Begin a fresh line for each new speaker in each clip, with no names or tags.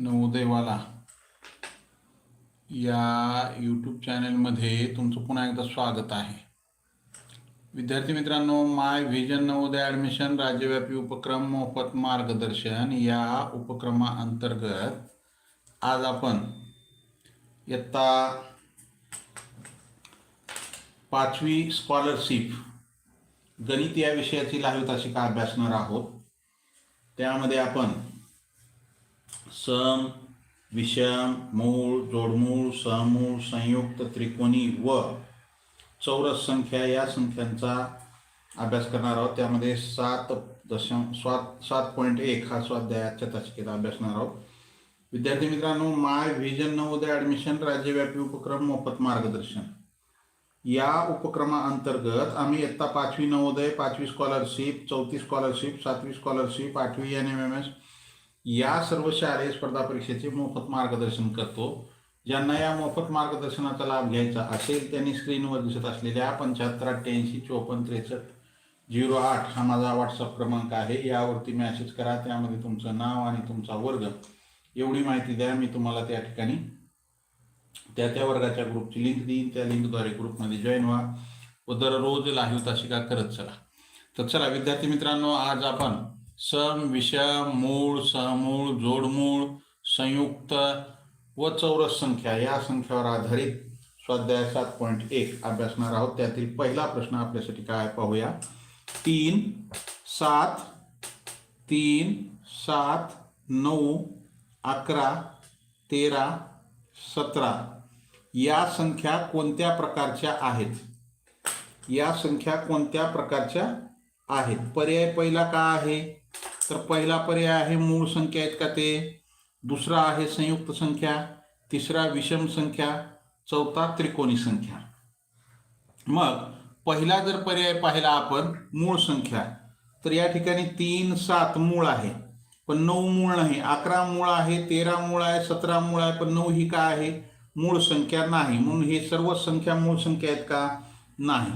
नवोदयवाला. या यूट्यूब चॅनलमध्ये तुमचं पुन्हा एकदा स्वागत आहे. विद्यार्थी मित्रांनो माय व्हिजन नवोदय ॲडमिशन राज्यव्यापी उपक्रम मोफत मार्गदर्शन या उपक्रमाअंतर्गत आज आपण इयत्ता पाचवी स्कॉलरशिप गणित या विषयाची लाईव्ह तासिका अभ्यासणार आहोत. त्यामध्ये आपण सम विषम मूळ जोडमूळ समूळ संयुक्त त्रिकोणी व चौरस संख्या या संख्यांचा अभ्यास करणार आहोत. त्यामध्ये सात दशम सात सात पॉईंट एक हा स्वाध्यायाच्या तासिकेचा अभ्यासणार आहोत. विद्यार्थी मित्रांनो माय व्हिजन नवोदय ॲडमिशन राज्यव्यापी उपक्रम मोफत मार्गदर्शन. या उपक्रमाअंतर्गत आम्ही इयत्ता पाचवी नवोदय पाचवी स्कॉलरशिप चौथी स्कॉलरशिप सातवी स्कॉलरशिप आठवी एन एम एम एस या सर्व शालेय स्पर्धा परीक्षेचे मोफत मार्गदर्शन करतो. ज्यांना या मोफत मार्गदर्शनाचा लाभ घ्यायचा असेल त्यांनी स्क्रीनवर दिसत असलेल्या पंच्याहत्तर अठ्ठ्याऐंशी चोपन्न त्रेसष्ट झिरो आठ हा माझा व्हॉट्सअप क्रमांक आहे. यावरती मॅसेज करा. त्यामध्ये तुमचं नाव आणि तुमचा वर्ग. एवढी माहिती द्या. मी तुम्हाला त्या ठिकाणी त्या त्या वर्गाच्या ग्रुपची लिंक देईन. त्या लिंकद्वारे ग्रुपमध्ये जॉईन व्हा व दररोज लाईव्ह तासिका करत चला. तर चला विद्यार्थी मित्रांनो आज आपण सम विषा मूळ सहमूळ जोडमूळ संयुक्त व चौरस संख्या या संख्यावर आधारित स्वाध्याय सात पॉईंट एक अभ्यासणार आहोत. त्यातील पहिला प्रश्न आपल्यासाठी काय पाहूया? तीन सात तीन सात नऊ अकरा तेरा सतरा या संख्या कोणत्या प्रकारच्या आहेत? या संख्या कोणत्या प्रकारच्या आहेत? पर्याय पहिला का आहे? तर पहिला पर्याय आहे मूळ संख्या आहेत का ते? दुसरा आहे संयुक्त संख्या. तिसरा विषम संख्या. चौथा त्रिकोणी संख्या. मग पहिला जर पर्याय पाहिला आपण मूळ संख्या तर या ठिकाणी तीन सात मूळ आहे. पण नऊ मूळ नाही. अकरा मूळ आहे तेरा मूळ आहे सतरा मूळ आहे पण नऊ ही काय आहे? मूळ संख्या नाही. म्हणून हे सर्व संख्या मूळ संख्या आहेत का? नाही.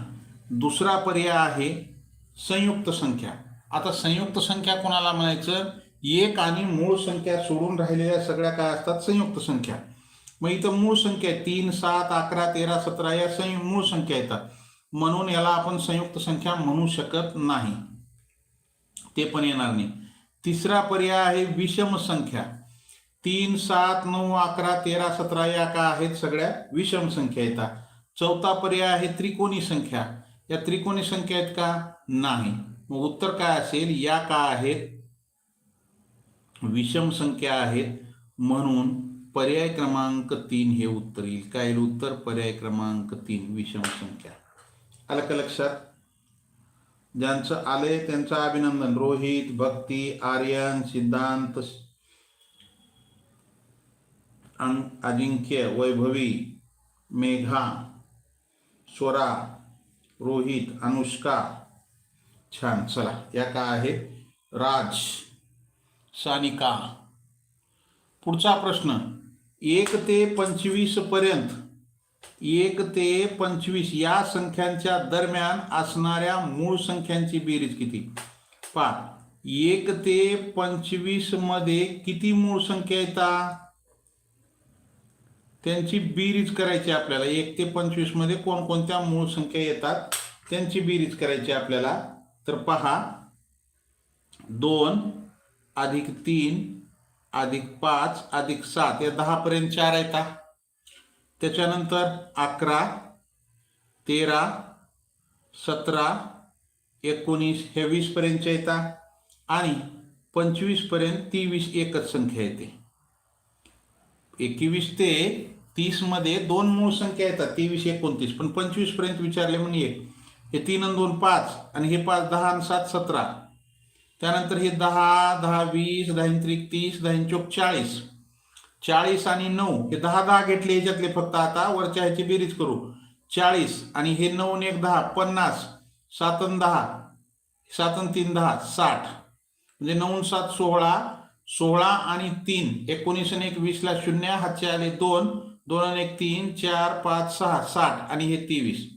दुसरा पर्याय आहे संयुक्त संख्या. आता संयुक्त संख्या कोणाला म्हणायचं? एक आणि मूळ संख्या सोडून राहिलेल्या सगळ्या काय असतात? संयुक्त संख्या. मग इथं मूळ संख्या आहे. तीन सात अकरा तेरा सतरा या संयु मूळ संख्या येतात. म्हणून याला आपण संयुक्त संख्या म्हणू शकत नाही. ते पण येणार नाही. तिसरा पर्याय आहे विषम संख्या. तीन सात नऊ अकरा तेरा सतरा या का आहेत? सगळ्या विषम संख्या येतात. चौथा पर्याय आहे त्रिकोणी संख्या. या त्रिकोणी संख्या आहेत का? नाही. मग उत्तर काय असेल? या का आहेत? विषम संख्या आहेत. म्हणून पर्याय क्रमांक तीन हे उत्तर येईल. काय येईल उत्तर? पर्याय क्रमांक तीन विषम संख्या. आलं का लक्षात? ज्यांचं आलंय त्यांचं अभिनंदन. रोहित भक्ती आर्यन सिद्धांत अजिंक्य वैभवी मेघा स्वरा रोहित अनुष्का छान. चला या का आहे? राज सानिका. पुढचा प्रश्न. एक ते पंचवीसपर्यंत एक ते पंचवीस या संख्यांच्या दरम्यान असणाऱ्या मूळ संख्यांची बेरीज किती? पा एक ते पंचवीसमध्ये किती मूळ संख्या येतात त्यांची बेरीज करायची आपल्याला. एक ते पंचवीसमध्ये कोणकोणत्या मूळ संख्या येतात? त्यांची बेरीज करायची आपल्याला. तर पहा दोन अधिक तीन अधिक पाच अधिक सात या दहा पर्यंत चार येतात त्याच्यानंतर अकरा तेरा सतरा एकोणीस हे वीसपर्यंतच्या येतात आणि पंचवीसपर्यंत तेवीस एकच संख्या येते. एकवीस ते तीसमध्ये दोन मूळ संख्या येतात तेवीस एकोणतीस. पण पंचवीसपर्यंत विचारले म्हणून एक. हे तीन आणि दोन पाच आणि हे पाच दहा आणि सात सतरा. त्यानंतर हे दहा दहा वीस दहा त्रिक तीस दहा चौक चाळीस. चाळीस आणि नऊ हे दहा दहा घेतले याच्यातले फक्त आता वरच्या ह्याची बेरीज करू. चाळीस आणि हे नऊ एक दहा पन्नास. सातन दहा सातन तीन दहा साठ. म्हणजे नऊ सात सोळा सोळा आणि तीन. एकोणीस आणि एक वीसला शून्य हातचे आले दोन. दोन आणि एक तीन चार पाच सहा साठ आणि हे तेवीस.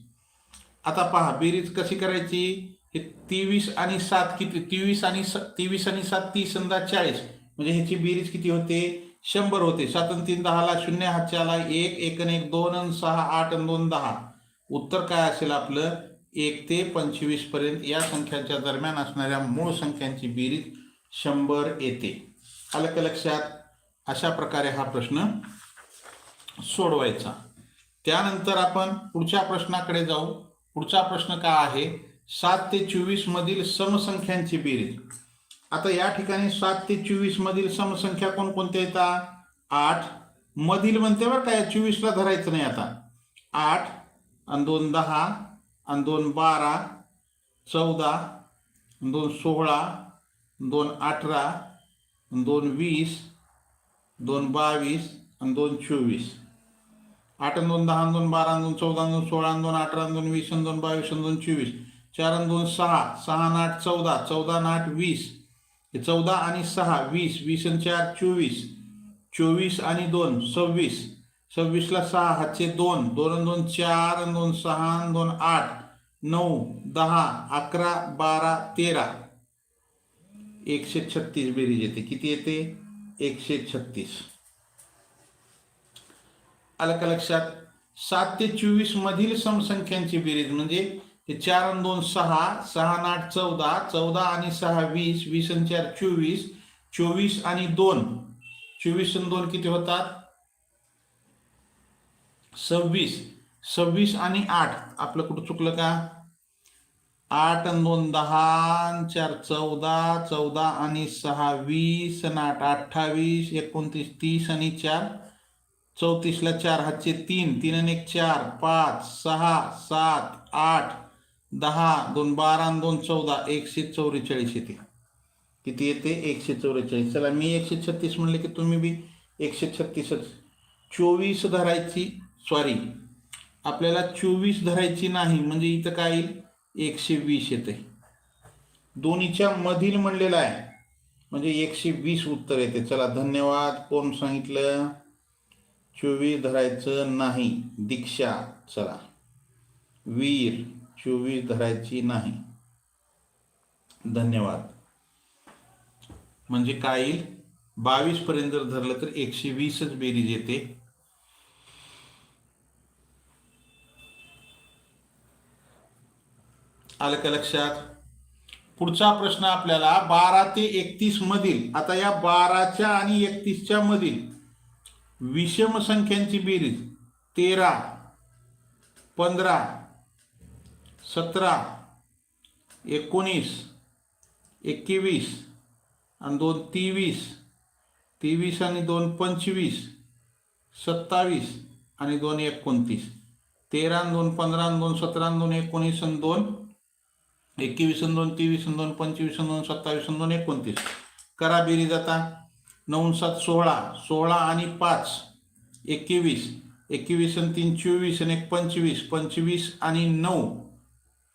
आता पहा बेरीज कशी करायची? हे तेवीस आणि सात किती? तेवीस आणि तेवीस आणि सात तीस अंदाज चाळीस. म्हणजे ह्याची बेरीज किती होते? शंभर होते. सात आणि तीन दहाला शून्य हातच्या आला एक एक आणि एक दोन आणि सहा आठ आणि दोन दहा. उत्तर काय असेल आपलं? एक ते पंचवीसपर्यंत या संख्यांच्या दरम्यान असणाऱ्या मूळ संख्यांची बेरीज शंभर येते. आलं का लक्षात? अशा प्रकारे हा प्रश्न सोडवायचा. त्यानंतर आपण पुढच्या प्रश्नाकडे जाऊ. पुढचा प्रश्न काय आहे? सात ते चोवीस मधील समसंख्यांची बेरीज. आता या ठिकाणी सात ते चोवीस मधील समसंख्या कोणकोणत्या येतात आठ. मधील म्हणते बरं काय चोवीसला धरायचं नाही आता. आठ आणि दोन दहा आणि दोन बारा चौदा आणि दोन सोळा दोन अठरा दोन वीस दोन बावीस आणि दोन चोवीस. आठ दोन दहा दोन बारा दोन चौदा दोन सोळा दोन अठरा दोन वीस दोन बावीस दोन चोवीस चार दोन सहा सहा आणि आठ चौदा चौदा आठ वीस. हे चौदा आणि सहा वीस वीस आणि चार चोवीस. चोवीस आणि दोन सव्वीस. सव्वीसला सहा हातचे दोन दोन दोन चार दोन सहा दोन आठ. नऊ दहा अकरा बारा तेरा. एकशे छत्तीस बेरीज येते. किती येते? एकशे छत्तीस. आलं का लक्षात सात ते चोवीस मधील समसंख्यांची बेरीज म्हणजे हे चार आणि दोन सहा सहा आणि आठ चौदा चौदा आणि सहा वीस वीस आणि चार चोवीस चोवीस आणि दोन. चोवीस आणि दोन किती होतात? सव्वीस. सव्वीस आणि आठ. आपलं कुठं चुकलं का? आठ आणि दोन दहा चार चौदा चौदा आणि सहा वीस आणि आठ अठ्ठावीस एकोणतीस तीस आणि चार. चौतीसला चार हातचे तीन तीन आणि एक चार पाच सहा सात आठ दहा दोन बारा आणि दोन चौदा एकशे चौवेचाळीस येते. किती येते? एकशे चौवेचाळीस चला मी एकशे छत्तीस म्हणले की तुम्ही बी एकशे छत्तीसच. चोवीस धरायची सॉरी आपल्याला चोवीस धरायची नाही म्हणजे इथं काय येईल? एकशे वीस येते. दोन्हीच्या मधील म्हणलेलं आहे. म्हणजे एकशे वीस उत्तर येते. चला धन्यवाद. कोण सांगितलं? चोवीस धरायचं नाही दीक्षा चला. वीर चोवीस धरायची नाही. धन्यवाद. म्हणजे काय येईल? बावीस पर्यंत जर धरलं तर एकशे वीसच बेरीज येते. आलं का लक्षात? पुढचा प्रश्न आपल्याला बारा ते एकतीस मधील आता या बाराच्या आणि एकतीसच्या मधील विषम संख्यांची बेरीज. तेरा पंधरा सतरा एकोणीस एकवीस आणि दोन तेवीस. तेवीस आणि दोन पंचवीस सत्तावीस आणि दोन एकोणतीस. तेरा आणि दोन पंधरा आणि दोन सतरा आणि दोन एकोणीस आणि दोन एकवीस आणि दोन तेवीस आणि दोन पंचवीस आणि दोन सत्तावीस आणि दोन एकोणतीस. करा बेरीज आता. नऊ सात सोळा सोळा आणि पाच एकवीस एकवीस आणि तीन चोवीस आणि एक पंचवीस पंचवीस आणि नऊ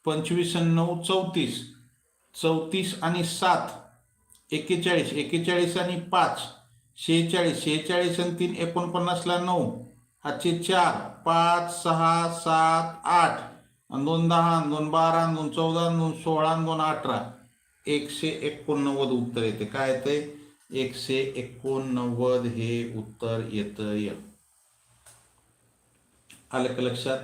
पंचवीस आणि नऊ चौतीस चौतीस आणि सात एक्केचाळीस एक्केचाळीस आणि पाच शेहेचाळीस शेहेचाळीस आणि तीन एकोणपन्नासला नऊ आजचे चार पाच सहा सात आठ आणि दोन दहा दोन बारा दोन चौदा दोन सोळा दोन अठरा एकशे एकोणनव्वद उत्तर येते. काय येते? एकशे एकोणनव्वद हे उत्तर येतंय. आलं का लक्षात?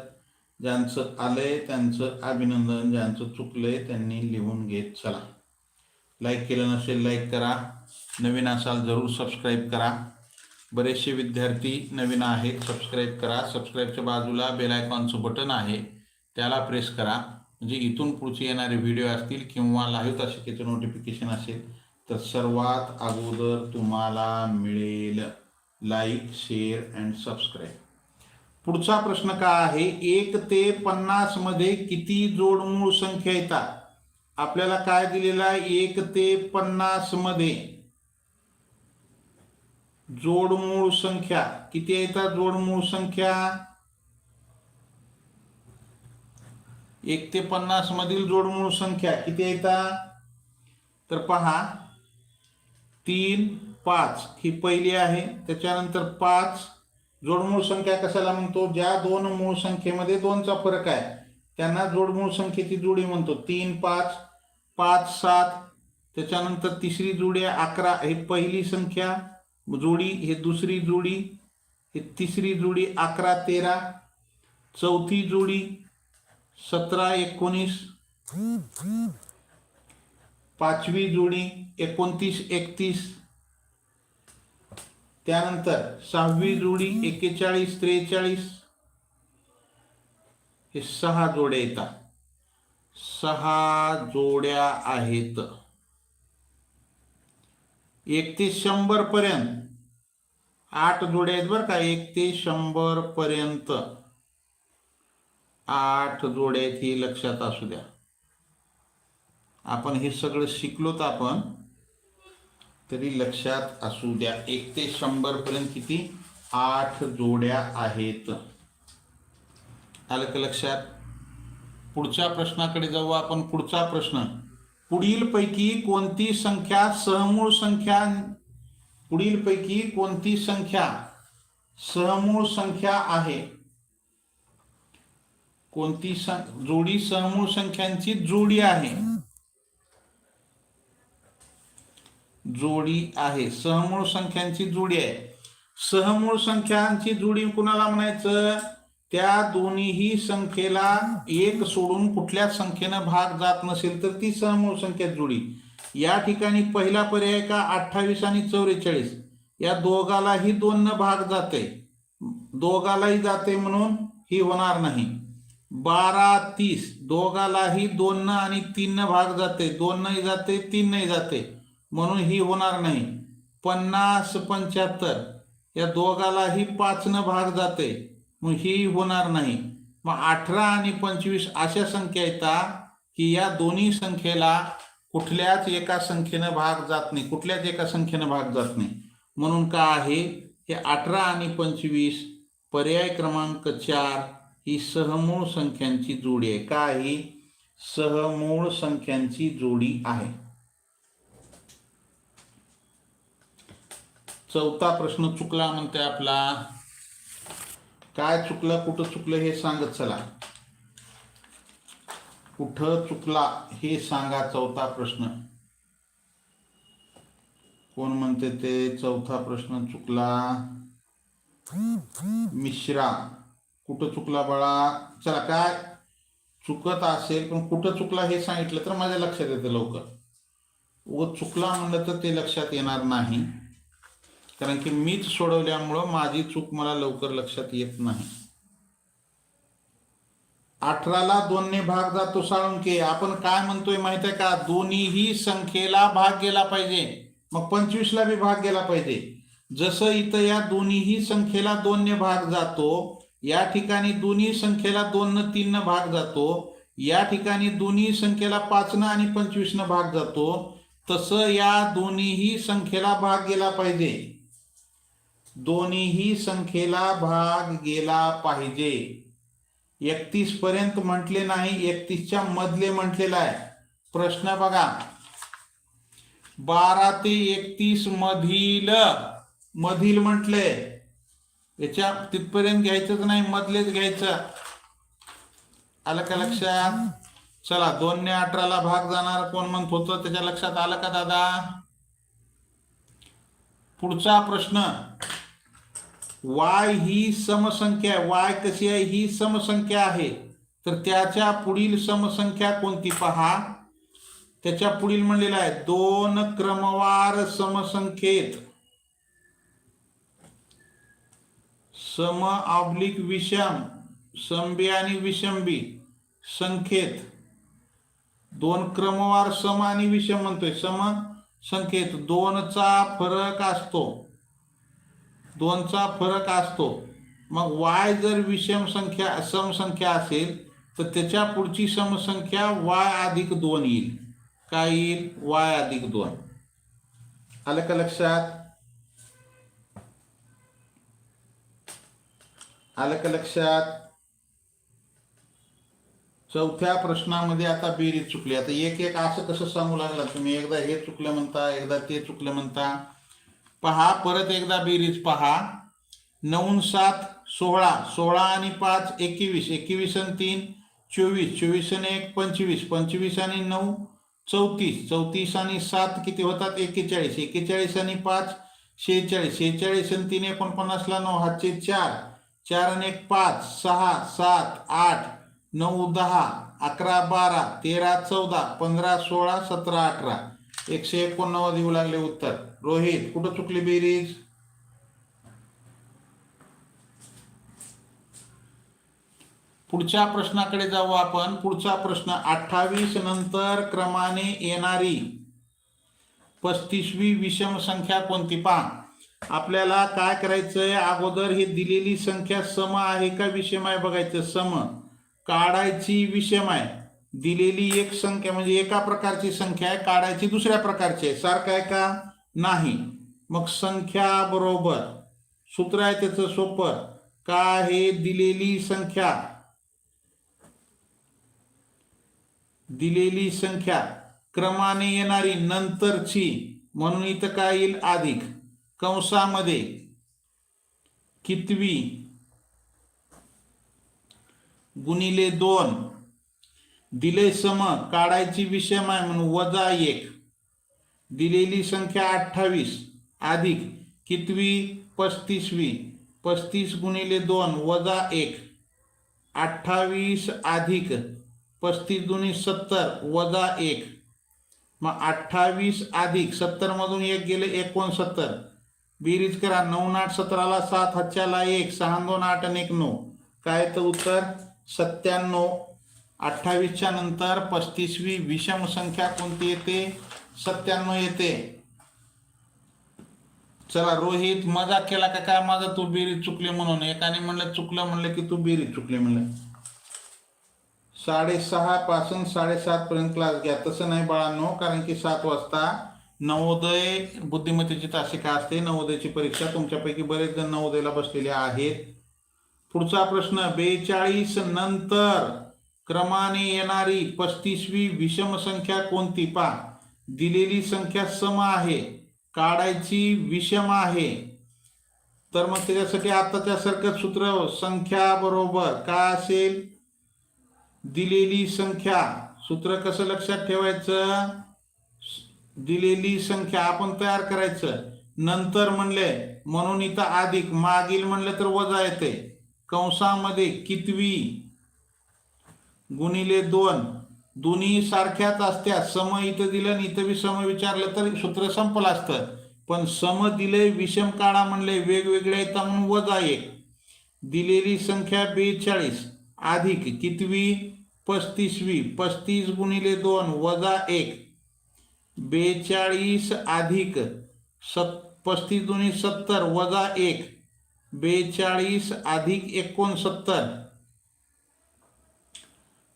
ज्यांचं आलंय त्यांचं अभिनंदन ज्यांचं चुकलंय त्यांनी लिहून घेत चला. लाईक केलं नसेल लाईक करा. नवीन असाल जरूर सबस्क्राईब करा. बरेचसे विद्यार्थी नवीन आहेत सबस्क्राईब करा. सबस्क्राईबच्या बाजूला बेल आयकॉनचं बटन आहे. त्याला प्रेस करा. म्हणजे इथून पुढचे येणारे व्हिडिओ असतील किंवा लाईव्ह तासिकेचं नोटिफिकेशन असेल तर सर्वात अगोदर तुम्हाला मिळेल लाईक शेअर अँड सबस्क्राईब. पुढचा प्रश्न काय आहे? एक ते पन्नासमध्ये किती जोडमूळ संख्या येतात? आपल्याला काय दिलेलं आहे? एक ते पन्नासमध्ये जोडमूळ संख्या. किती येतात जोडमूळ संख्या? एक ते पन्नास मधील जोडमूळ संख्या किती येतात? तर पहा तीन पाच ही पहिली आहे. त्याच्यानंतर पाच जोडमूळ संख्या कशाला म्हणतो? ज्या दोन मूळ संख्येमध्ये दोनचा फरक आहे त्यांना जोडमूळ संख्येची जोडी म्हणतो. तीन पाच पाच सात त्याच्यानंतर तिसरी जोडी आहे अकरा. ही पहिली संख्या जोडी हे दुसरी जोडी हे तिसरी जोडी अकरा तेरा चौथी जोडी सतरा एकोणीस पाचवी जोडी एकोणतीस एकतीस. त्यानंतर सहावी जोडी एक्केचाळीस त्रेचाळीस. हे सहा जोड्या येतात. सहा जोड्या आहेत. एक ते शंभर पर्यंत. आठ जोड्या आहेत बरं का एक ते शंभर पर्यंत. आठ जोड्या आहेत लक्षात असू द्या. आपण हे सगळं शिकलोत आपण तरी लक्षात असू द्या. एक ते शंभरपर्यंत किती? आठ जोड्या आहेत. आलं का लक्षात? पुढच्या प्रश्नाकडे जाऊ आपण. पुढचा प्रश्न. पुढीलपैकी कोणती संख्या? सहमूळ संख्या. पुढीलपैकी कोणती संख्या? सहमूळ संख्या आहे. कोणती सं- जोडी सहमूळ संख्यांची जोडी आहे. जोडी आहे. सहमूळ संख्यांची जोडी आहे. सहमूळ संख्यांची जोडी कुणाला म्हणायचं? त्या दोन्हीही संख्येला एक सोडून कुठल्या संख्येनं भाग जात नसेल तर ती सहमूळ संख्या जोडी. या ठिकाणी पहिला पर्याय का अठ्ठावीस आणि चौवेचाळीस? या दोघालाही दोन न भाग जाते. दोघालाही जाते म्हणून ही होणार नाही. बारा तीस. दोघालाही दोन आणि तीन भाग जाते. दोन नाही जाते तीन नाही जाते. म्हणून ही होणार नाही. पन्नास पंच्याहत्तर या दोघालाही पाचनं भाग जाते. मग ही होणार नाही. मग अठरा आणि पंचवीस अशा संख्या येतात की या दोन्ही संख्येला कुठल्याच एका संख्येनं भाग जात नाही. कुठल्याच एका संख्येनं भाग जात नाही. म्हणून का आहे? हे अठरा आणि पंचवीस पर्याय क्रमांक चार ही सहमूळ संख्यांची जोडी आहे. का ही? सहमूळ संख्यांची जोडी आहे. चौथा प्रश्न चुकला म्हणते आपला. काय चुकलं कुठं चुकलं हे सांगत चला. कुठं चुकला हे सांगा चौथा प्रश्न. कोण म्हणते ते? चौथा प्रश्न चुकला. मिश्रा कुठं चुकला बाळा? चला काय चुकत असेल पण कुठं चुकला हे सांगितलं तर माझ्या लक्षात येतं लवकर. व चुकला म्हणलं तर ते लक्षात येणार नाही. कारण की मीच सोडवल्यामुळं माझी चूक मला लवकर लक्षात येत नाही. अठराला दोनने भाग जातो साळुंके. आपण काय म्हणतोय माहीत आहे का? दोन्हीही संख्येला भाग गेला पाहिजे. मग पंचवीसला बी भाग गेला पाहिजे. जसं इथं या दोन्हीही संख्येला दोनने भाग जातो या ठिकाणी दोन्ही संख्येला दोन न तीन भाग जातो या ठिकाणी दोन्ही संख्येला पाचनं आणि पंचवीसनं भाग जातो तसं या दोन्हीही संख्येला भाग गेला पाहिजे. दोन्हीही संख्येला भाग गेला पाहिजे. एकतीस पर्यंत म्हटले नाही एकतीसच्या मधले म्हटलेला आहे. प्रश्न बघा. बारा ते एकतीस मधील मधील म्हटले. याच्या तिथपर्यंत घ्यायचंच नाही मधलेच घ्यायचं. आलं का लक्षात? चला दोन ने अठराला भाग जाणार कोण म्हणत होतं? त्याच्या लक्षात आलं का दादा? पुढचा प्रश्न. वाय ही समसंख्या आहे. वाय कशी आहे? ही समसंख्या आहे. तर त्याच्या पुढील समसंख्या कोणती पहा. त्याच्या पुढील म्हणलेला आहे दोन क्रमवार समसंख्येत. सम ऑब्लिक विषम संबी आणि विषंबी संख्येत. दोन क्रमवार सम आणि विषम म्हणतोय. सम संख्येत. दोनचा फरक असतो. दोनचा फरक असतो. मग वाय जर विषम संख्या समसंख्या असेल तर त्याच्या पुढची समसंख्या वाय अधिक दोन येईल. काय येईल? वाय अधिक दोन. आलं का लक्षात? आलं का लक्षात? चौथ्या प्रश्नामध्ये आता बेरीज चुकली. आता एक एक असं कसं सांगू लागला तुम्ही? एकदा हे चुकलं म्हणता एकदा ते चुकलं म्हणता. पहा परत एकदा बेरीज पहा. नऊ सात सोळा. सोळा आणि पाच एकवीस. एकवीस आणि तीन चोवीस. चोवीस आणि एक पंचवीस. पंचवीस आणि नऊ चौतीस. चौतीस आणि सात किती होतात? एक्केचाळीस एक्केचाळीस आणि पाच शेहेचाळीस. शेहेचाळीस आणि तीन एकोणपन्नासला नऊ. हातचे चार. चार आणि एक पाच. सहा सात आठ नऊ दहा अकरा बारा तेरा चौदा पंधरा सोळा सतरा अठरा. एकशे एकोणनव्वद येऊ लागले उत्तर. रोहित कुठं चुकली बेरीज? पुढच्या प्रश्नाकडे जाऊ आपण. पुढचा प्रश्न अठ्ठावीस नंतर क्रमाने येणारी पस्तीसवी विषम संख्या कोणती? पहा. आपल्याला काय करायचंय? अगोदर ही दिलेली संख्या सम आहे का विषम आहे बघायचं. सम. काढायची विषम आहे. दिलेली एक संख्या म्हणजे एका प्रकारची संख्या आहे. काढायची दुसऱ्या प्रकारची आहे. सारखं आहे का? नाही. मग संख्या बरोबर. सूत्र आहे त्याचं सोपं. का हे दिलेली संख्या? दिलेली संख्या. क्रमाने येणारी नंतरची. म्हणून इथं काय येईल? अधिक. कंसामध्ये. कितवी? गुणिले दोन. दिले सम. काढायची विषम आहे म्हणून वजा एक. दिलेली संख्या अठ्ठावीस अधिक कितवी? पस्तीसवी. पस्तीस गुणिले दोन वजा एक. अठ्ठावीस अधिक पस्तीस दुनी सत्तर वजा एक. मग अठ्ठावीस अधिक सत्तरमधून एक गेले एकोणसत्तर. बेरीज करा नऊ आठ सतराला सात हच्च्याला एक सहा दोन आठ आणि एक नऊ. काय तर उत्तर? सत्त्याण्णव. अठ्ठावीसच्या नंतर पस्तीसवी विषम संख्या कोणती येते? सत्त्याण्णव येते. चला रोहित मजाक केला का? काय माझा तू बिरी चुकली म्हणून. एकाने म्हणलं चुकलं म्हणलं की तू बिरी चुकली म्हणलं. साडेसहा पासून साडेसात पर्यंत क्लास घ्या. तसं नाही बाळांनो कारण की सात वाजता नवोदय बुद्धिमत्तेची तासिका असते. नवोदयची परीक्षा तुमच्यापैकी बरेच जण नवोदयला बसलेले आहेत. पुढचा प्रश्न बेचाळीस नंतर क्रमाने येणारी पस्तीसवी विषम संख्या कोणती? पा दिलेली संख्या सम आहे काढायची विषम आहे. तर मग त्याच्यासाठी आता त्यासारखं सूत्र संख्या बरोबर काय असेल? दिलेली संख्या. सूत्र कसं लक्षात ठेवायचं? दिलेली संख्या आपण तयार करायचं. नंतर म्हणले म्हणून इथं अधिक मागील म्हणलं तर वजा येते. कंसामध्ये कितवी? गुणिले दोन. दोन्ही सारख्याच असत्या सम इथं दिलं आणि इथं बी सम विचारलं तर सूत्र संपलं असतं. पण सम दिले विषम काळा म्हणले वेगवेगळे येतात म्हणून वजा एक दिलेली संख्या बेचाळीस. अधिक कितवी? पस्तीसवी. पस्तीस गुणिले दोन वजा एक. बेचाळीस अधिक सत पस्तीस दोन्ही सत्तर वजा एक. बेचाळीस अधिक एकोणसत्तर.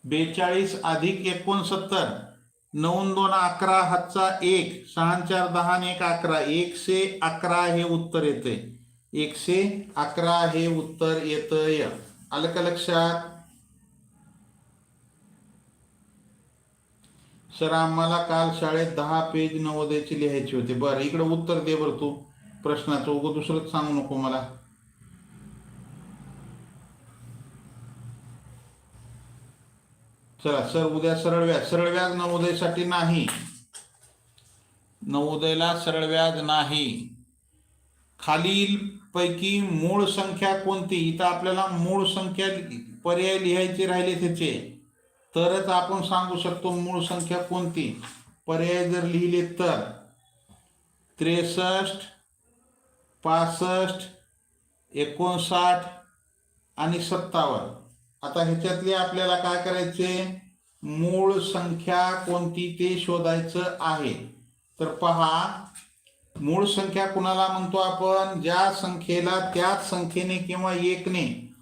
बेचाळीस अधिक एकोणसत्तर नऊ दोन अकरा हातचा एक सहा चार दहा एक अकरा एकशे अकरा हे उत्तर येते. एकशे अकरा हे उत्तर येतंय. आलं का लक्षात. सर आम्हाला काल शाळेत दहा पेज नवोदयाची लिहायची होती. बरं इकडे उत्तर दे बरं तू. प्रश्नाचं उगं दुसरंच सांगू नको मला. चला सर उद्या सरळ व्याज सरळ व्याज नवोदयसाठी नाही. नवोदयला सरळ व्याज नाही. खालील पैकी मूळ संख्या कोणती? इथं आपल्याला मूळ संख्या पर्याय लिहायचे राहिले त्याचे. तरच आपण सांगू शकतो मूळ संख्या कोणती. पर्याय जर लिहिले तर त्रेसष्ट पासष्ट एकोणसाठ आणि सत्तावन्न. आता ह्याच्यातले आपल्याला काय करायचे? मूळ संख्या कोणती ते शोधायचं आहे. तर पहा मूळ संख्या कुणाला म्हणतो आपण? ज्या संख्येला त्याच संख्येने किंवा एकने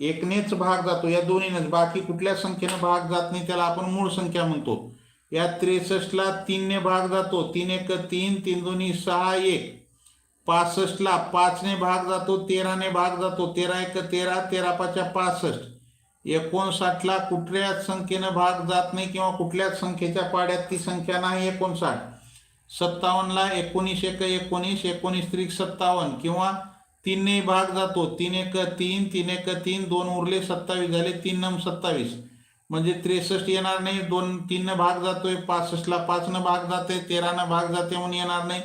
एकनेच भाग जातो या दोन्हीनेच. बाकी कुठल्या संख्येने भाग जात नाही त्याला आपण मूळ संख्या म्हणतो. या त्रेसष्टला तीनने भाग जातो. तीन एक तीन तीन दोन्ही सहा एक. पासष्टला पाचने भाग जातो तेराने भाग जातो. तेरा एक तेरा तेरा पाच्या पासष्ट. एकोणसाठला कुठल्याच संख्येनं भाग जात नाही किंवा कुठल्याच संख्येच्या पाड्यात ती संख्या नाही एकोणसाठ. सत्तावन्नला एकोणीस एक एकोणीस एकोणीस त्रिक सत्तावन्न किंवा तीनने भाग जातो तीन एक तीन तीन एक तीन दोन उरले सत्तावीस झाले तीन नम सत्तावीस. म्हणजे त्रेसष्ट येणार नाही दोन तीननं भाग जातोय पासष्टला पाचनं भाग जाते तेरानं भाग जाते म्हणून येणार नाही.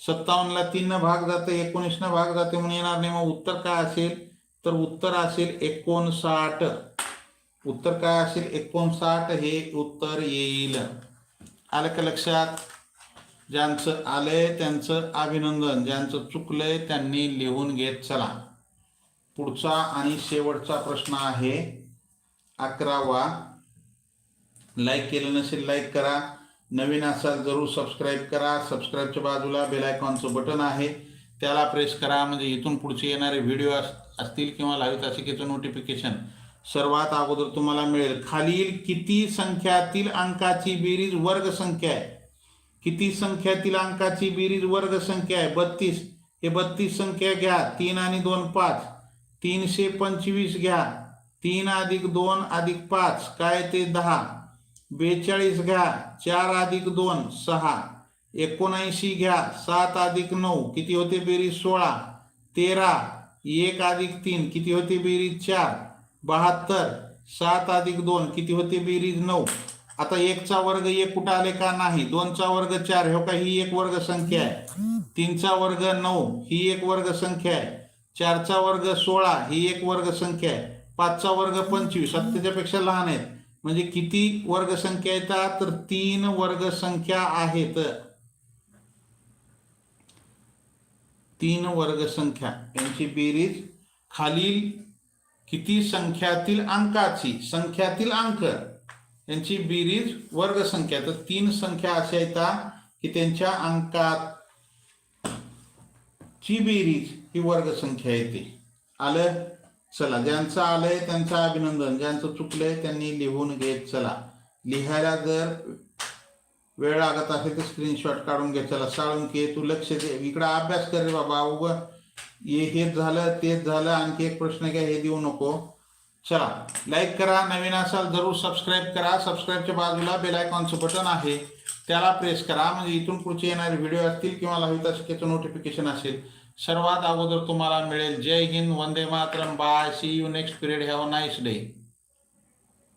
सत्तावन्नला तीननं भाग जाते एकोणीसनं भाग जाते म्हणून येणार नाही. मग उत्तर काय असेल? तर उत्तर असेल एकोणसाठ. उत्तर काय असेल? एकोणसाठ हे उत्तर येईल. आलं का लक्षात? ज्यांचं आलंय त्यांचं अभिनंदन. ज्यांचं चुकलंय त्यांनी लिहून घेत चला. पुढचा आणि शेवटचा प्रश्न आहे अकरावा. लाईक केलं नसेल लाईक करा. नवीन असाल जरूर सबस्क्राईब करा. सबस्क्राईबच्या बाजूला बेल आयकॉनचं बटन आहे. त्याला प्रेस करा. म्हणजे इथून पुढचे येणारे व्हिडिओ अस असतील किंवा लाईव्ह तासिकेचं नोटिफिकेशन सर्वात अगोदर तुम्हाला मिळेल. खालील किती संख्यातील अंकाची बेरीज वर्ग संख्या आहे? किती संख्यातील अंकाची बेरीज वर्ग संख्या आहे? बत्तीस. हे बत्तीस संख्या घ्या. तीन आणि दोन पाच. तीनशे पंचवीस घ्या. तीन अधिक दोन अधिक पाच. काय ते दहा? बेचाळीस घ्या. चार अधिक दोन सहा. एकोणऐंशी घ्या. सात अधिक नऊ. किती होते बेरीज? सोळा. तेरा. एक अधिक तीन किती होते बेरीज चार? बहात्तर. सात अधिक दोन किती होते बेरीज नऊ? आता एकचा वर्ग एक कुठं आले का नाही? दोनचा वर्ग चार हो का? ही एक वर्ग संख्या आहे. तीनचा वर्ग नऊ ही एक वर्ग संख्या आहे. चारचा वर्ग सोळा ही एक वर्ग संख्या आहे. पाचचा वर्ग पंचवीस आता त्याच्यापेक्षा लहान आहेत. म्हणजे किती वर्ग संख्या येतात? तर तीन वर्ग संख्या आहेत. तीन वर्ग संख्या. यांची बेरीज खालील किती संख्यातील अंकाची? संख्यातील अंक. यांची बेरीज वर्ग संख्या. तर तीन संख्या अशा येतात की त्यांच्या अंकात ची बेरीज ही वर्ग संख्या येते. आलं? चला. ज्यांचं आलंय त्यांचं अभिनंदन. ज्यांचं चुकलंय त्यांनी लिहून घेत चला. लिहायला जर वेळ लागत असेल तर स्क्रीनशॉट काढून घे चला की तू लक्ष दे. इकडं अभ्यास कर रे बाबा उग. हे हेच झालं तेच झालं आणखी एक प्रश्न घ्या हे देऊ नको. चला लाईक करा नवीन असाल जरूर सबस्क्राईब करा. सबस्क्राईबच्या बाजूला बेल आयकॉनचं बटन आहे. त्याला प्रेस करा. म्हणजे इथून पुढचे येणारे व्हिडिओ असतील किंवा लाईव्ह शिकेचं नोटिफिकेशन असेल सर्वात अगोदर तुम्हाला मिळेल. Jai Hind Vande Mataram. Bye see you next period have a nice day